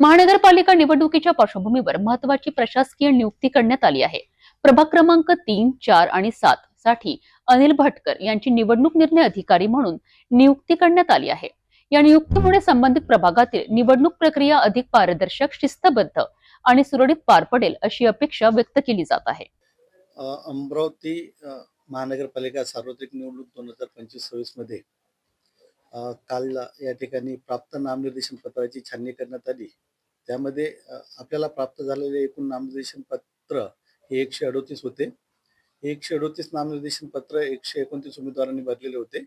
महानगरपालिका निवडणुकीच्या पार्श्वभूमीवर महत्वाची प्रशासकीय नियुक्ती करण्यात आली आहे. प्रभाग क्रमांक तीन चार आणि सात साठी अनिल भटकर यांची निवडणूक निर्णय अधिकारी म्हणून नियुक्ती करण्यात आली आहे. या नियुक्तीमुळे संबंधित प्रभागातील निवडणूक प्रक्रिया अधिक पारदर्शक शिस्तबद्ध आणि सुरळीत पार पडेल अशी अपेक्षा व्यक्त केली जात आहे. अमरावती महानगरपालिका सार्वत्रिक निवडणूक दोन हजार पंचवीस सव्वीसमध्ये काल या ठिकाणी प्राप्त नामनिर्देशन पत्राची छाननी करण्यात आली. त्यामध्ये आपल्याला प्राप्त झालेले एकूण नामनिर्देशन पत्र हे एकशे अडोतीस होते. एकशे अडोतीस नामनिर्देशन पत्र एकशे एकोणतीस उमेदवारांनी भरलेले होते.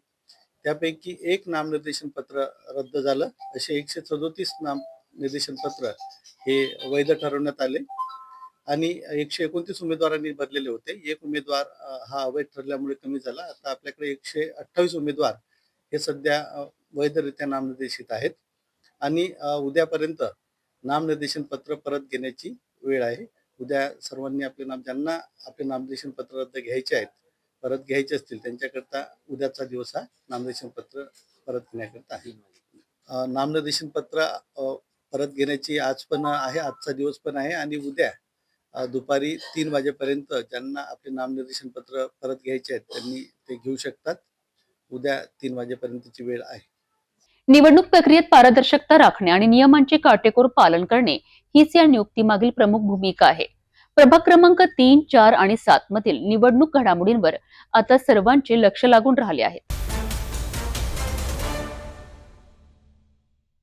त्यापैकी एक नामनिर्देशन पत्र रद्द झालं. असे एकशे सदोतीस नामनिर्देशन पत्र हे वैध ठरवण्यात आले आणि एकशे एकोणतीस उमेदवारांनी भरलेले होते. एक उमेदवार हा अवैध ठरल्यामुळे कमी झाला. आता आपल्याकडे एकशे अठ्ठावीस उमेदवार हे सध्या वैधरित्या नामनिर्देशित आहेत. आणि उद्यापर्यंत नामनिर्देशन पत्र परत घेण्याची वेळ आहे. उद्या सर्वांनी आपले नाम ज्यांना आपले नामनिर्देशन पत्र रद्द घ्यायचे आहेत परत घ्यायचे असतील त्यांच्याकरता उद्याचा दिवस हा नामनिर्देशन पत्र परत घेण्याकरता आहे. नामनिर्देशन पत्र परत घेण्याची आज पण आहे आजचा दिवस पण आहे. आणि उद्या दुपारी तीन वाजेपर्यंत ज्यांना आपले नामनिर्देशन पत्र परत घ्यायचे आहेत त्यांनी ते घेऊ शकतात. उद्या तीन वाजेपर्यंतची वेळ आहे. निवडणूक प्रक्रियेत पारदर्शकता राखणे आणि नियमांचे काटेकोर पालन करणे हीच या नियुक्तीमागील प्रमुख भूमिका आहे. प्रभाग क्रमांक तीन चार आणि सात मधील निवडणूक घडामोडींवर आता सर्वांचे लक्ष लागून राहिले आहे.